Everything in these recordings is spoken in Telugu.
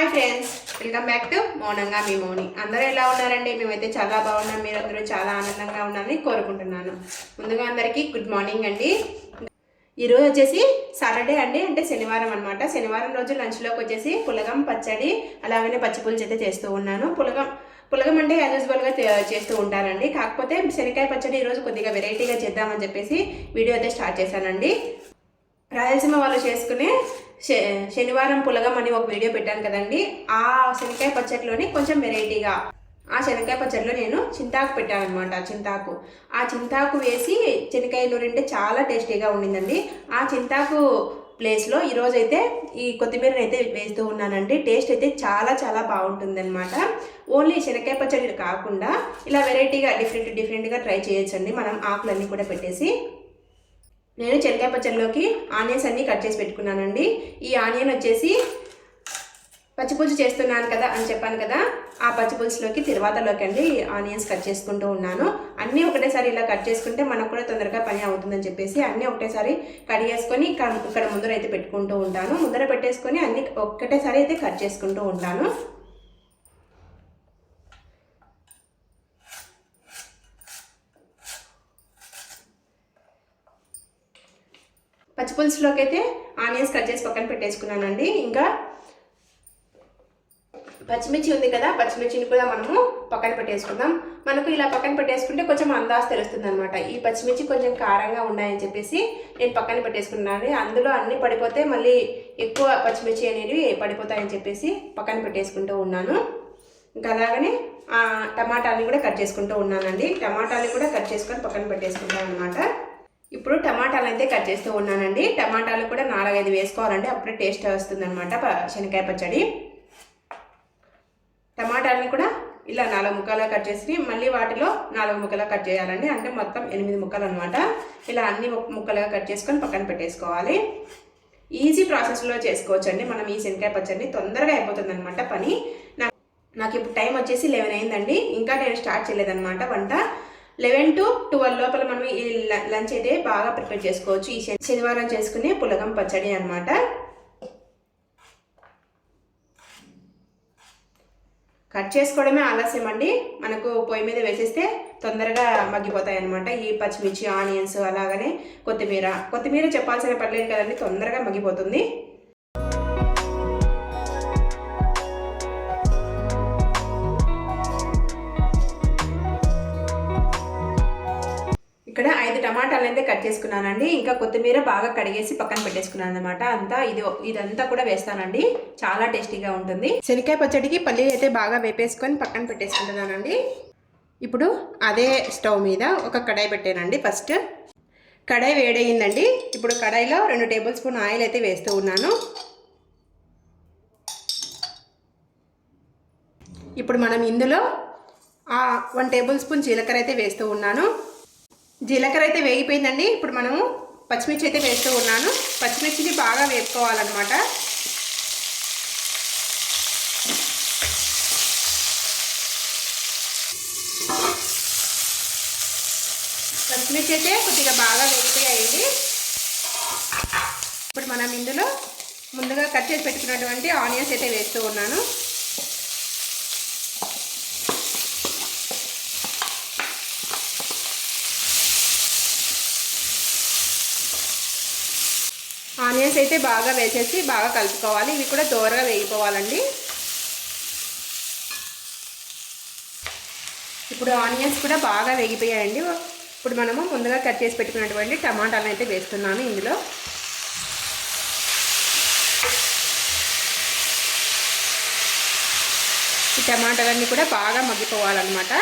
Hi friends welcome back to మౌనంగా మీ మౌని. అందరూ ఎలా ఉన్నారండి? మేమైతే చాలా బాగున్నాం. మీరందరూ చాలా ఆనందంగా ఉన్నారని కోరుకుంటున్నాను. ముందుగా అందరికీ గుడ్ మార్నింగ్ అండి. ఈరోజు వచ్చేసి సాటర్డే అండి అంటే శనివారం అనమాట శనివారం రోజు లంచ్లోకి వచ్చేసి పులగం పచ్చడి అలాగనే పచ్చిపులుసు అయితే చేస్తూ ఉన్నాను. పులగం పులగం అంటే యాజ్ యూజువల్గా చేస్తూ ఉంటానండి కాకపోతే శనక్కాయ పచ్చడి ఈరోజు కొద్దిగా వెరైటీగా చేద్దామని చెప్పేసి వీడియో అయితే స్టార్ట్ చేశానండి. రాయలసీమ వాళ్ళు చేసుకునే శ- శనివారం పులగం అని ఒక వీడియో పెట్టాను కదండి. ఆ శనక్కాయ పచ్చడిలోని కొంచెం వెరైటీగా ఆ శనక్కాయ పచ్చడిలో నేను చింతాకు పెట్టాను అనమాట చింతాకు. ఆ చింతాకు వేసి శనక్కాయ నూరింటే చాలా టేస్టీగా ఉండిందండి. ఆ చింతాకు ప్లేస్లో ఈరోజు అయితే ఈ కొత్తిమీరని అయితే వేస్తూ ఉన్నానండి. టేస్ట్ అయితే చాలా చాలా బాగుంటుంది అనమాట ఓన్లీ శనక్కాయ పచ్చడి కాకుండా ఇలా వెరైటీగా డిఫరెంట్ డిఫరెంట్గా ట్రై చేయొచ్చండి. మనం ఆకులన్నీ కూడా పెట్టేసి నేను చెనక్కాయ పచ్చడిలోకి ఆనియన్స్ అన్నీ కట్ చేసి పెట్టుకున్నానండి. ఈ ఆనియన్ వచ్చేసి పచ్చిపులుసు చేస్తున్నాను కదా అని చెప్పాను కదా ఆ పచ్చిపులుసులోకి తిరువాతలోకి అండి ఆనియన్స్ కట్ చేసుకుంటూ ఉన్నాను. అన్నీ ఒకటేసారి ఇలా కట్ చేసుకుంటే మనకు కూడా తొందరగా పని అవుతుందని చెప్పేసి అన్నీ ఒకటేసారి కట్ చేసుకొని ఇక్కడ ఇక్కడ ముందర అయితే పెట్టుకుంటూ ఉంటాను. ముందర పెట్టేసుకొని అన్నీ ఒక్కటేసారి అయితే కట్ చేసుకుంటూ ఉంటాను. పచ్చిపులుసులోకి అయితే ఆనియన్స్ కట్ చేసి పక్కన పెట్టేసుకున్నానండి. ఇంకా పచ్చిమిర్చి ఉంది కదా పచ్చిమిర్చిని కూడా మనము పక్కన పెట్టేసుకుందాం. మనకు ఇలా పక్కన పెట్టేసుకుంటే కొంచెం అందాజ తెలుస్తుంది అనమాట ఈ పచ్చిమిర్చి కొంచెం కారంగా ఉన్నాయని చెప్పేసి నేను పక్కన పెట్టేసుకున్నాను. అందులో అన్ని పడిపోతే మళ్ళీ ఎక్కువ పచ్చిమిర్చి అనేవి పడిపోతాయని చెప్పేసి పక్కన పెట్టేసుకుంటూ ఉన్నాను. ఇంకా అలాగనే ఆ, టమాటాని కూడా కట్ చేసుకుంటూ ఉన్నానండి. టమాటాని కూడా కట్ చేసుకొని పక్కన పెట్టేసుకుంటాను అనమాట ఇప్పుడు టమాటాలు అయితే కట్ చేస్తూ ఉన్నానండి. టమాటాలు కూడా నాలుగైదు వేసుకోవాలండి. అప్పుడే టేస్ట్ వస్తుంది అనమాట పచ్చడి. టమాటాలని కూడా ఇలా నాలుగు ముక్కలుగా కట్ చేసి మళ్ళీ వాటిలో నాలుగు ముక్కలు కట్ చేయాలండి. అంటే మొత్తం ఎనిమిది ముక్కలు అనమాట ఇలా అన్ని ముక్కలుగా కట్ చేసుకొని పక్కన పెట్టేసుకోవాలి. ఈజీ ప్రాసెస్లో చేసుకోవచ్చండి. మనం ఈ శనక్కాయ పచ్చడిని తొందరగా అయిపోతుంది అనమాట పని. నాకు నాకు ఇప్పుడు టైం వచ్చేసి లెవెన్ అయిందండి. ఇంకా నేను స్టార్ట్ చేయలేదన్నమాట వంట. లెవెన్ టు ట్వెల్వ్ లోపల మనం ఈ ల- లంచ్ అయితే బాగా ప్రిపేర్ చేసుకోవచ్చు. ఈ శనివారం చేసుకునే పులగం పచ్చడి అనమాట కట్ చేసుకోవడమే ఆలస్యం అండి. మనకు పొయ్యి మీద వేసేస్తే తొందరగా మగ్గిపోతాయి అనమాట ఈ పచ్చిమిర్చి ఆనియన్స్ అలాగనే కొత్తిమీర. కొత్తిమీర చెప్పాల్సిన పర్లేదు కదండి తొందరగా మగ్గిపోతుంది. ఇక్కడ ఐదు టమాటాలు అయితే కట్ చేసుకున్నానండి. ఇంకా కొత్తిమీర బాగా కడిగేసి పక్కన పెట్టేసుకున్నాను అనమాట అంతా ఇది ఇదంతా కూడా వేస్తానండి. చాలా టేస్టీగా ఉంటుంది. శనకాయ పచ్చడికి పల్లీలు అయితే బాగా వేపేసుకొని పక్కన పెట్టేసుకుంటున్నానండి. ఇప్పుడు అదే స్టవ్ మీద ఒక కడాయి పెట్టానండి ఫస్ట్. కడాయి వేడయిందండి. ఇప్పుడు కడాయిలో రెండు టేబుల్ స్పూన్ ఆయిల్ అయితే వేస్తూ ఉన్నాను. ఇప్పుడు మనం ఇందులో వన్ టేబుల్ స్పూన్ జీలకర్ర అయితే వేస్తూ ఉన్నాను. జీలకర్ర అయితే వేగిపోయిందండి. ఇప్పుడు మనము పచ్చిమిర్చి అయితే వేస్తూ ఉన్నాను. పచ్చిమిర్చిని బాగా వేపుకోవాలన్నమాట. పచ్చిమిర్చి అయితే కొద్దిగా బాగా వేగిపోయాయండి. ఇప్పుడు మనం ఇందులో ముందుగా కట్ చేసి పెట్టుకున్నటువంటి ఆనియన్స్ అయితే వేస్తూ ఉన్నాను. ఆనియన్స్ అయితే బాగా వేసేసి బాగా కలుపుకోవాలి. ఇవి కూడా దోరగా వేగిపోవాలండి. ఇప్పుడు ఆనియన్స్ కూడా బాగా వేగిపోయాయండి. ఇప్పుడు మనము ముందుగా కట్ చేసి పెట్టుకున్నటువంటి టమాటాలను అయితే వేస్తున్నాను ఇందులో. ఈ టమాటాలన్నీ కూడా బాగా మగ్గిపోవాలన్నమాట.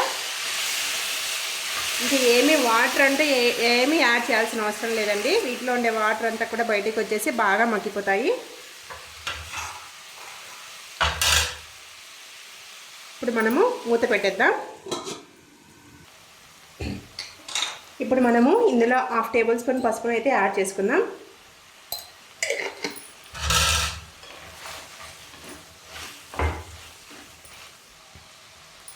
ఇంకా ఏమీ వాటర్ అంటే ఏ ఏమీ యాడ్ చేయాల్సిన అవసరం లేదండి. వీటిలో ఉండే వాటర్ అంతా కూడా బయటికి వచ్చేసి బాగా మగ్గిపోతాయి. ఇప్పుడు మనము మూత పెట్టేద్దాం. ఇప్పుడు మనము ఇందులో హాఫ్ టేబుల్ స్పూన్ పసుపును అయితే యాడ్ చేసుకుందాం.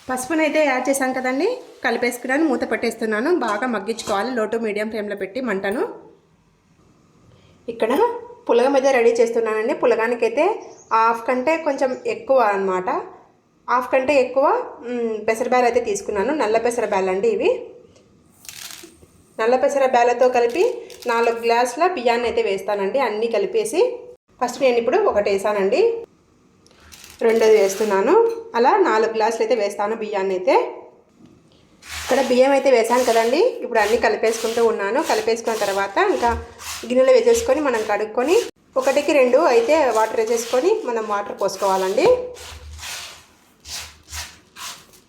పసుపునైతే యాడ్ చేశాను కదండి. కలిపేసుకున్నాను మూత పెట్టేస్తున్నాను. బాగా మగ్గించుకోవాలి. లోటు మీడియం ఫ్లేమ్లో పెట్టి మంటను. ఇక్కడ పులగం అయితే రెడీ చేస్తున్నానండి. పులగానికి అయితే హాఫ్ కంటే కొంచెం ఎక్కువ అనమాట హాఫ్ కంటే ఎక్కువ పెసరబ్యాలు అయితే తీసుకున్నాను. నల్ల పెసరబ్యాలు అండి ఇవి. నల్ల పెసర కలిపి నాలుగు గ్లాసుల బియ్యాన్ని అయితే వేస్తానండి. అన్నీ కలిపేసి. ఫస్ట్ నేను ఇప్పుడు ఒకటి వేసానండి. రెండోది వేస్తున్నాను. అలా నాలుగు గ్లాసులు అయితే వేస్తాను బియ్యాన్ని అయితే ఇక్కడ బియ్యం అయితే వేసాను కదండి. ఇప్పుడు అన్నీ కలిపేసుకుంటూ ఉన్నాను. కలిపేసుకున్న తర్వాత ఇంకా గిన్నెలో వేసేసుకొని మనం కడుక్కొని ఒకటికి రెండు అయితే వాటర్ వేసేసుకొని మనం వాటర్ పోసుకోవాలండి.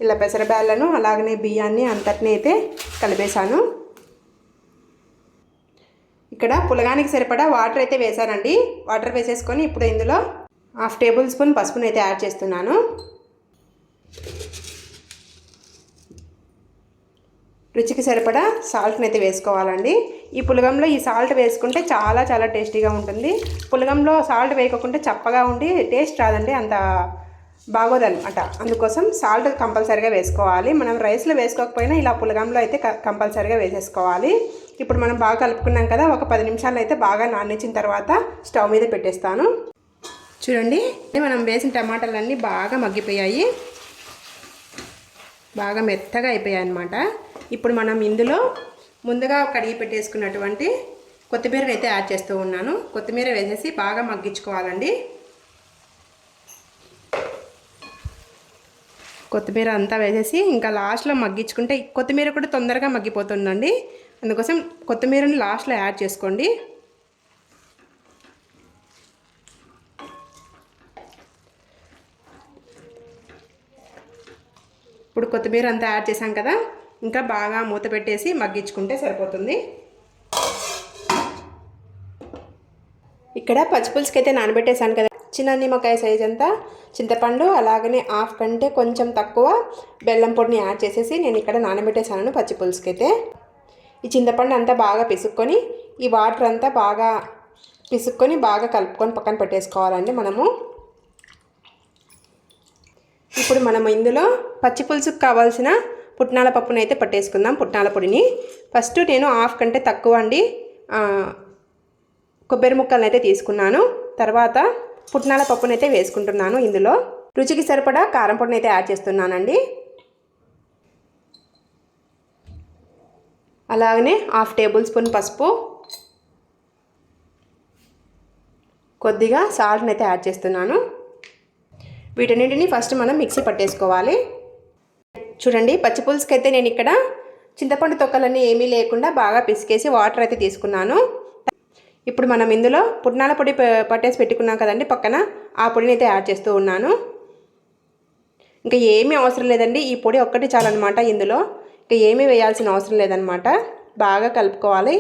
ఇలా పెసరబ్యాళ్ళను అలాగనే బియ్యాన్ని అంతటిని అయితే కలిపేశాను. ఇక్కడ పులగానికి సరిపడా వాటర్ అయితే వేసానండి వాటర్ వేసేసుకొని ఇప్పుడు ఇందులో హాఫ్ టేబుల్ స్పూన్ పసుపును అయితే యాడ్ చేస్తున్నాను. రుచికి సరిపడా సాల్ట్ని అయితే వేసుకోవాలండి. ఈ పులగంలో ఈ సాల్ట్ వేసుకుంటే చాలా చాలా టేస్టీగా ఉంటుంది. పులగంలో సాల్ట్ వేయకుండా చప్పగా ఉండి టేస్ట్ రాదండి అంత బాగోదనమాట అందుకోసం సాల్ట్ కంపల్సరీగా వేసుకోవాలి. మనం రైస్లో వేసుకోకపోయినా ఇలా పులగంలో అయితే కంపల్సరీగా వేసేసుకోవాలి. ఇప్పుడు మనం బాగా కలుపుకున్నాం కదా ఒక పది నిమిషాలు అయితే బాగా నానిచ్చిన తర్వాత స్టవ్ మీద పెట్టేస్తాను. చూడండి. మనం వేసిన టమాటాలన్నీ బాగా మగ్గిపోయాయి. బాగా మెత్తగా అయిపోయాయి అన్నమాట ఇప్పుడు మనం ఇందులో ముందుగా కడిగి పెట్టేసుకున్నటువంటి కొత్తిమీర అయితే యాడ్ చేస్తూ ఉన్నాను. కొత్తిమీర వేసేసి బాగా మగ్గించుకోవాలండి. కొత్తిమీర అంతా వేసేసి ఇంకా లాస్ట్లో మగ్గించుకుంటే కొత్తిమీర కూడా తొందరగా మగ్గిపోతుందండి. అందుకోసం కొత్తిమీరని లాస్ట్లో యాడ్ చేసుకోండి. ఇప్పుడు కొత్తిమీర అంతా యాడ్ చేసాం కదా ఇంకా బాగా మూత పెట్టేసి మగ్గించుకుంటే సరిపోతుంది. ఇక్కడ పచ్చిపులుసుకి అయితే నానబెట్టేశాను కదా చిన్న నిమ్మకాయ సైజ్ అంతా చింతపండు అలాగనే హాఫ్ కంటే కొంచెం తక్కువ బెల్లం పొడిని యాడ్ చేసేసి నేను ఇక్కడ నానబెట్టేశాను పచ్చిపులుసుకి అయితే ఈ చింతపండు అంతా బాగా పిసుక్కొని ఈ వాటర్ అంతా బాగా పిసుక్కొని బాగా కలుపుకొని పక్కన పెట్టేసుకోవాలండి మనము. ఇప్పుడు మనం ఇందులో పచ్చి పులుసుకు కావాల్సిన పుట్నాల పప్పును అయితే పట్టేసుకుందాం పుట్నాల పొడిని. ఫస్ట్ నేను హాఫ్ కంటే తక్కువ అండి కొబ్బరి ముక్కలను అయితే తీసుకున్నాను. తర్వాత పుట్నాల పప్పును అయితే వేసుకుంటున్నాను ఇందులో. రుచికి సరిపడా కారం పొడిని అయితే యాడ్ చేస్తున్నానండి. అలాగనే హాఫ్ టేబుల్ స్పూన్ పసుపు. కొద్దిగా సాల్ట్ని అయితే యాడ్ చేస్తున్నాను. వీటన్నిటిని ఫస్ట్ మనం మిక్సీ పట్టేసుకోవాలి. చూడండి పచ్చిపులుసుకి అయితే నేను ఇక్కడ చింతపండు తొక్కలన్నీ ఏమీ లేకుండా బాగా పిసికేసి వాటర్ అయితే తీసుకున్నాను. ఇప్పుడు మనం ఇందులో పుట్నాల పొడి పట్టేసి పెట్టుకున్నాం కదండి పక్కన ఆ పొడిని అయితే యాడ్ చేస్తూ ఉన్నాను. ఇంకా ఏమీ అవసరం లేదండి ఈ పొడి ఒక్కటి చాలన్నమాట ఇందులో. ఇంకా ఏమీ వేయాల్సిన అవసరం లేదనమాట బాగా కలుపుకోవాలి.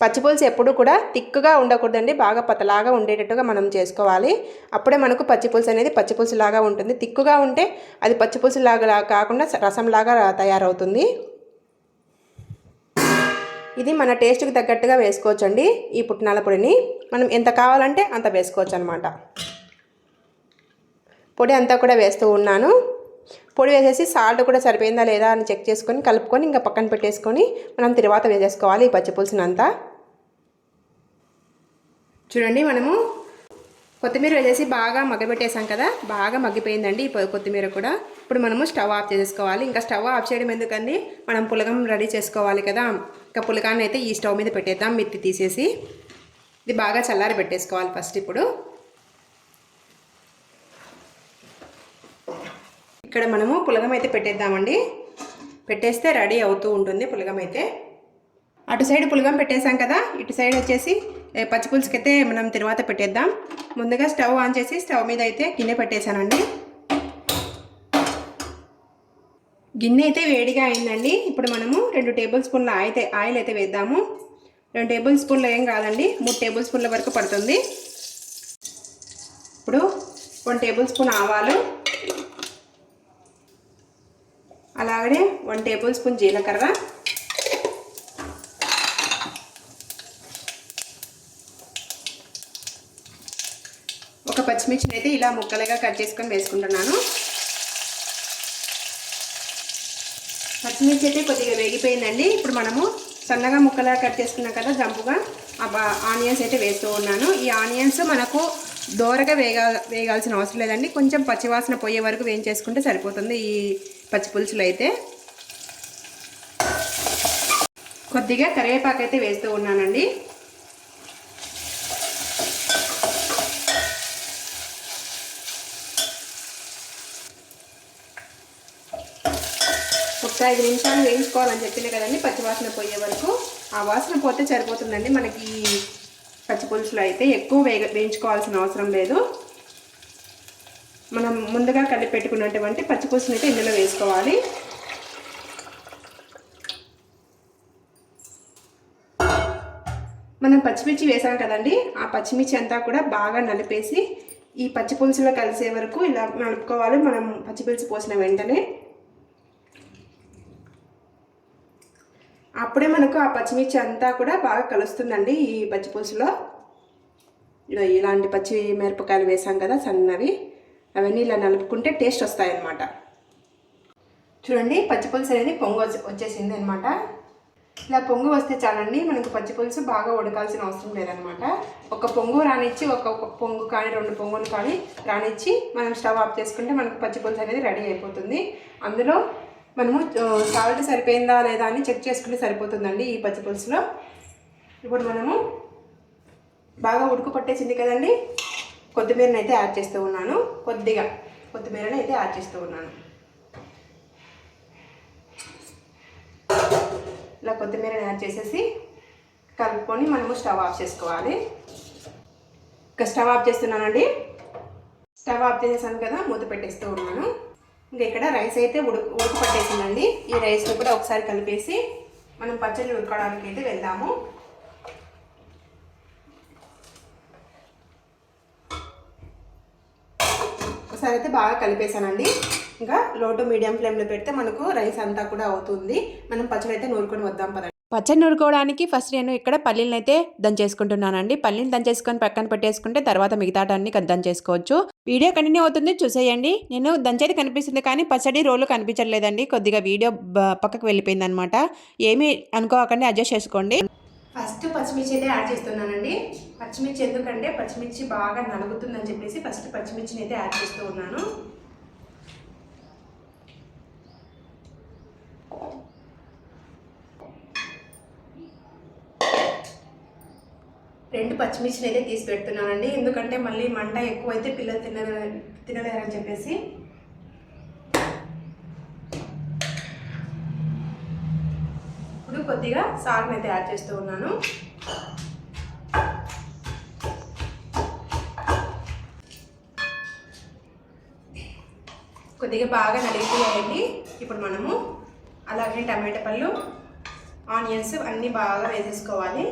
పచ్చిపులుసు ఎప్పుడు కూడా తిక్కుగా ఉండకూడదండి. బాగా పతలాగా ఉండేటట్టుగా మనం చేసుకోవాలి. అప్పుడే మనకు పచ్చిపులుసు అనేది పచ్చిపులుసులాగా ఉంటుంది. తిక్కుగా ఉంటే అది పచ్చిపులుసులాగా కాకుండా రసంలాగా తయారవుతుంది. ఇది మన టేస్ట్కి తగ్గట్టుగా వేసుకోవచ్చండి ఈ పుట్నాల పొడిని. మనం ఎంత కావాలంటే అంత వేసుకోవచ్చు అనమాట పొడి అంతా కూడా వేస్తూ ఉన్నాను. పొడి వేసేసి సాల్ట్ కూడా సరిపోయిందా లేదా అని చెక్ చేసుకొని కలుపుకొని ఇంకా పక్కన పెట్టేసుకొని మనం తర్వాత వేసేసుకోవాలి ఈ పచ్చిపులుసునంతా చూడండి మనము కొత్తిమీర వేసేసి బాగా మగ్గబెట్టేసాం కదా? బాగా మగ్గిపోయిందండి ఈ కొత్తిమీర కూడా. ఇప్పుడు మనము స్టవ్ ఆఫ్ చేసేసుకోవాలి. ఇంకా స్టవ్ ఆఫ్ చేయడం ఎందుకండి? మనం పులగం రెడీ చేసుకోవాలి కదా. ఇంకా పులగాన్ని అయితే ఈ స్టవ్ మీద పెట్టేద్దాం మిత్తి తీసేసి. ఇది బాగా చల్లారి పెట్టేసుకోవాలి ఫస్ట్ ఇప్పుడు. ఇక్కడ మనము పులగం అయితే పెట్టేద్దామండి. పెట్టేస్తే రెడీ అవుతూ ఉంటుంది పులగం అయితే. అటు సైడ్ పులగం పెట్టేసాం కదా? ఇటు సైడ్ వచ్చేసి ఏ, పచ్చి పులుసుకి అయితే మనం తర్వాత పెట్టేద్దాం. ముందుగా స్టవ్ ఆన్ చేసి స్టవ్ మీద అయితే గిన్నె పెట్టేశానండి. గిన్నె అయితే వేడిగా అయిందండి. ఇప్పుడు మనము రెండు టేబుల్ స్పూన్ల అయితే ఆయిల్ అయితే వేద్దాము. రెండు టేబుల్ స్పూన్లు ఏం కాదండి. మూడు టేబుల్ స్పూన్ల వరకు పడుతుంది. ఇప్పుడు వన్ టేబుల్ స్పూన్ ఆవాలు. అలాగనే వన్ టేబుల్ స్పూన్ జీలకర్ర ఒక పచ్చిమిర్చిని అయితే ఇలా ముక్కలుగా కట్ చేసుకొని వేసుకుంటున్నాను. పచ్చిమిర్చి అయితే కొద్దిగా వేగిపోయిందండి. ఇప్పుడు మనము సన్నగా ముక్కలా కట్ చేసుకున్నాం కదా జంపుగా ఆ ఆనియన్స్ అయితే వేస్తూ ఉన్నాను. ఈ ఆనియన్స్ మనకు దోరగా వేగా వేగాల్సిన అవసరం లేదండి. కొంచెం పచ్చివాసన పోయే వరకు వేయించేసుకుంటే సరిపోతుంది ఈ పచ్చిపులుసులు అయితే. కొద్దిగా కరివేపాకు అయితే వేస్తూ ఉన్నానండి. ఒక ఐదు నిమిషాలు వేయించుకోవాలని చెప్పింది కదండి పచ్చి వాసన పోయే వరకు. ఆ వాసన పోతే సరిపోతుందండి. మనకి ఈ పచ్చి పులుసులో అయితే ఎక్కువ వేగ వేయించుకోవాల్సిన అవసరం లేదు. మనం ముందుగా కలిపి పెట్టుకున్నటువంటి పచ్చిపులుసుని అయితే ఇందులో వేసుకోవాలి. మనం పచ్చిమిర్చి వేసాం కదండి ఆ పచ్చిమిర్చి అంతా కూడా బాగా నలిపేసి ఈ పచ్చి పులుసులో కలిసే వరకు ఇలా నలుపుకోవాలి. మనం పచ్చిపులుసు పోసిన వెంటనే అప్పుడే మనకు ఆ పచ్చిమిర్చి అంతా కూడా బాగా కలుస్తుందండి ఈ పచ్చి పులుసులో. ఇలాంటి పచ్చి మిరపకాయలు వేసాం కదా సన్నవి. అవన్నీ ఇలా నలుపుకుంటే టేస్ట్ వస్తాయన్నమాట. చూడండి పచ్చి పులుసు అనేది పొంగు వచ్చేసింది అనమాట ఇలా పొంగు వస్తే చాలండి మనకు పచ్చి పులుసు బాగా ఉడకాల్సిన అవసరం లేదనమాట ఒక పొంగు రానిచ్చి ఒక ఒక పొంగు కానీ రెండు పొంగులు కానీ రానిచ్చి మనం స్టవ్ ఆఫ్ చేసుకుంటే మనకు పచ్చి పులుసు అనేది రెడీ అయిపోతుంది. అందులో మనము సాల్ట్ సరిపోయిందా లేదా అని చెక్ చేసుకుంటే సరిపోతుందండి ఈ పచ్చి పులుసులో. ఇప్పుడు మనము బాగా ఉడుకు పట్టేసింది కదండి కొత్తిమీరని అయితే యాడ్ చేస్తూ ఉన్నాను. కొద్దిగా కొత్తిమీరని అయితే యాడ్ చేస్తూ ఉన్నాను. ఇలా కొత్తిమీరని యాడ్ చేసేసి కలుపుకొని మనము స్టవ్ ఆఫ్ చేసుకోవాలి. ఇంకా స్టవ్ ఆఫ్ చేస్తున్నానండి. స్టవ్ ఆఫ్ చేసేసాను కదా మూత పెట్టేస్తూ ఉన్నాను. ఇంకా ఇక్కడ రైస్ అయితే ఉడుకు పట్టేసిందండి. ఈ రైస్ని కూడా ఒకసారి కలిపేసి మనం పచ్చడి ఉడకడానికి అయితే వెళ్దాము. ఒకసారి అయితే బాగా కలిపేసానండి ఇంకా లో టు మీడియం ఫ్లేమ్లో పెడితే మనకు రైస్ అంతా కూడా అవుతుంది. మనం పచ్చడి అయితే నూరుకొని వద్దాం పదండి. పచ్చడి నూరుకోవడానికి ఫస్ట్ నేను ఇక్కడ పల్లీలను అయితే దంచేసుకుంటున్నానండి. పల్లీలు దంచేసుకొని పక్కన పెట్టేసుకుంటే తర్వాత మిగతాటాన్ని దంచేసుకోవచ్చు. వీడియో కంటిన్యూ అవుతుంది చూసేయండి. నేను దంచేది కనిపిస్తుంది కానీ పచ్చడి రోలు కనిపించట్లేదండి. కొద్దిగా వీడియో పక్కకు వెళ్ళిపోయింది అనమాట ఏమీ అనుకోకండి అడ్జస్ట్ చేసుకోండి. ఫస్ట్ పచ్చిమిర్చి అయితే యాడ్ చేస్తున్నానండి. పచ్చిమిర్చి ఎందుకంటే పచ్చిమిర్చి బాగా నలుగుతుందని చెప్పేసి ఫస్ట్ పచ్చిమిర్చిని అయితే యాడ్ చేస్తూ ఉన్నాను. రెండు పచ్చిమిర్చిని అయితే తీసి పెడుతున్నానండి. ఎందుకంటే మళ్ళీ మంట ఎక్కువైతే పిల్లలు తిన తినలేరని చెప్పేసి. ఇప్పుడు కొద్దిగా సాల్ట్ అయితే యాడ్ చేస్తూ ఉన్నాను. కొద్దిగా బాగా నలిగిపోయాయండి. ఇప్పుడు మనము అలాగే టమాటా పళ్ళు ఆనియన్స్ అన్నీ బాగా వేసేసుకోవాలి.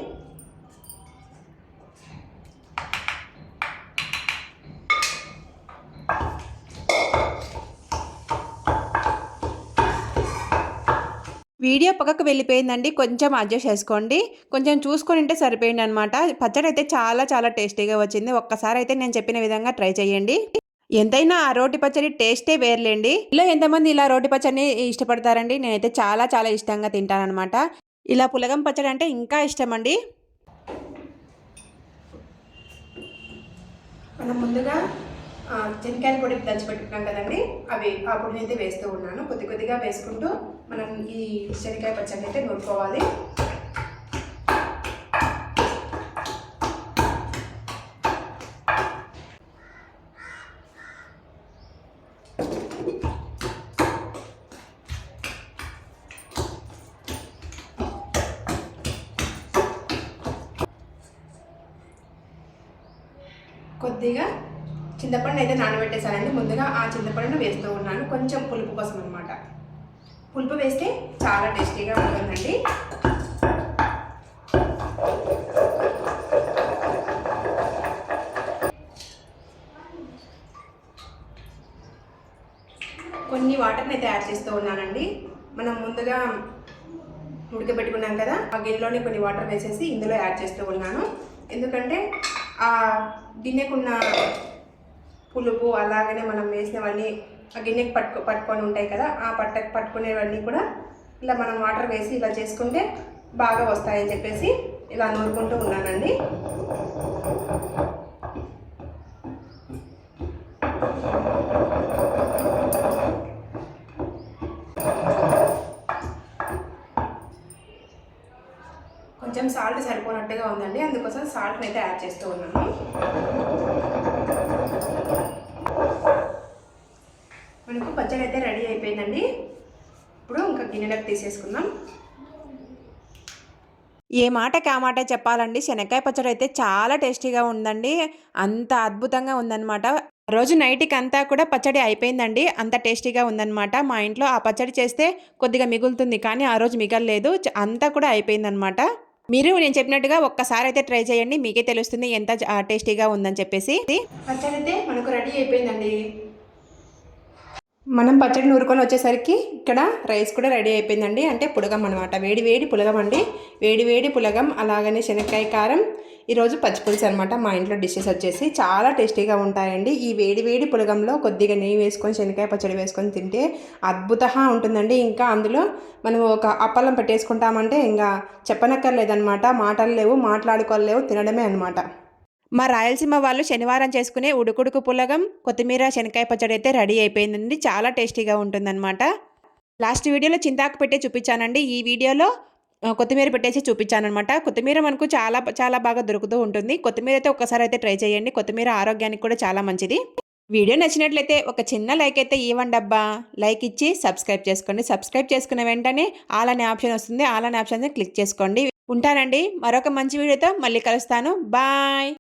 వీడియో పక్కకు వెళ్ళిపోయిందండి. కొంచెం అడ్జస్ట్ చేసుకోండి. కొంచెం చూసుకొని ఉంటే సరిపోయింది అనమాట పచ్చడి అయితే చాలా చాలా టేస్టీగా వచ్చింది. ఒక్కసారి అయితే నేను చెప్పిన విధంగా ట్రై చేయండి. ఎంతైనా ఆ రోటి పచ్చడి టేస్టే వేర్లేండి. ఇలా ఎంతమంది ఇలా రోటి పచ్చడిని ఇష్టపడతారండి? నేనైతే చాలా చాలా ఇష్టంగా తింటానమాట ఇలా పులగం పచ్చడి అంటే ఇంకా ఇష్టం అండి ముందుగా ఆ, పొడి దంచి పెట్టుకున్నాం కదండి. అవి ఆ పొడిని అయితే వేస్తూ ఉన్నాను. కొద్ది కొద్దిగా వేసుకుంటూ మనం ఈ శనికాయ పచ్చడి అయితే నూరుకోవాలి. కొద్దిగా చింతపండు అయితే నానబెట్టేసానండి ముందుగా ఆ చింతపండును వేస్తూ ఉన్నాను. కొంచెం పులుపు కోసం అనమాట పులుపు వేస్తే చాలా టేస్టీగా ఉంటుందండి. కొన్ని వాటర్ని అయితే యాడ్ చేస్తూ ఉన్నానండి. మనం ముందుగా ఉడకబెట్టుకున్నాం కదా ఆ గిన్నెలోనే కొన్ని వాటర్ వేసేసి ఇందులో యాడ్ చేస్తూ ఉన్నాను. ఎందుకంటే ఆ గిన్నెకున్న పులుపు అలాగనే మనం వేసినవన్నీ ఆ గిన్నెకి పట్టుకు పట్టుకొని ఉంటాయి కదా ఆ పట్ట పట్టుకునేవన్నీ కూడా ఇలా మనం వాటర్ వేసి ఇలా చేసుకుంటే బాగా వస్తాయని చెప్పేసి ఇలా నూరుకుంటూ ఉన్నానండి. కొంచెం సాల్ట్ సరిపోనట్టుగా ఉందండి అందుకోసం సాల్ట్ని అయితే యాడ్ చేస్తూ ఉన్నాను మనకు పచ్చడి అయితే రెడీ అయిపోయిందండి. ఇప్పుడు ఇంకా గిన్నెలకు తీసేసుకుందాం. ఏ మాటకి ఆ మాట చెప్పాలండి. శనక్కాయ పచ్చడి అయితే చాలా టేస్టీగా ఉందండి. అంత అద్భుతంగా ఉందన్నమాట. రోజు నైట్కి అంతా కూడా పచ్చడి అయిపోయిందండి. అంత టేస్టీగా ఉందన్నమాట. మా ఇంట్లో ఆ పచ్చడి చేస్తే కొద్దిగా మిగులుతుంది కానీ ఆ రోజు మిగలలేదు. అంతా కూడా అయిపోయిందనమాట మీరు నేను చెప్పినట్టుగా ఒక్కసారి అయితే ట్రై చేయండి. మీకే తెలుస్తుంది ఎంత టేస్టీగా ఉందని చెప్పేసి. పచ్చడి అయితే మనకు రెడీ అయిపోయిందండి. మనం పచ్చడి నూరుకొని వచ్చేసరికి ఇక్కడ రైస్ కూడా రెడీ అయిపోయిందండి. అంటే పులగం అనమాట వేడి వేడి పులగం అండి. వేడి వేడి పులగం అలాగనే శనక్కాయ కారం ఈరోజు పచ్చిపులుసు అనమాట మా ఇంట్లో డిషెస్ వచ్చేసి. చాలా టేస్టీగా ఉంటాయండి. ఈ వేడి వేడి పులగంలో కొద్దిగా నెయ్యి వేసుకొని శనక్కాయ పచ్చడి వేసుకొని తింటే అద్భుతంగా ఉంటుందండి. ఇంకా అందులో మనం ఒక అప్పలం పెట్టేసుకుంటామంటే ఇంకా చెప్పనక్కర్లేదన్నమాట. మాటలు లేవు మాట్లాడుకోలేవు తినడమే అనమాట మా రాయలసీమ వాళ్ళు శనివారం చేసుకునే ఉడుకుడుకు పులగం కొత్తిమీర శనక్కాయ పచ్చడి అయితే రెడీ అయిపోయిందండి. చాలా టేస్టీగా ఉంటుందన్నమాట. లాస్ట్ వీడియోలో చింతాకు పెట్టే చూపించానండి. ఈ వీడియోలో కొత్తిమీర పెట్టేసి చూపించానమాట కొత్తిమీర మనకు చాలా చాలా బాగా దొరుకుతూ ఉంటుంది. కొత్తిమీర అయితే ఒకసారి అయితే ట్రై చేయండి. కొత్తిమీర ఆరోగ్యానికి కూడా చాలా మంచిది. వీడియో నచ్చినట్లయితే ఒక చిన్న లైక్ అయితే ఇవ్వండి డబ్బా లైక్ ఇచ్చి సబ్స్క్రైబ్ చేసుకోండి. సబ్స్క్రైబ్ చేసుకున్న వెంటనే ఆల్ అనే ఆప్షన్ వస్తుంది. ఆల్ అనే ఆప్షన్ క్లిక్ చేసుకోండి. ఉంటానండి. మరొక మంచి వీడియోతో మళ్ళీ కలుస్తాను. బాయ్!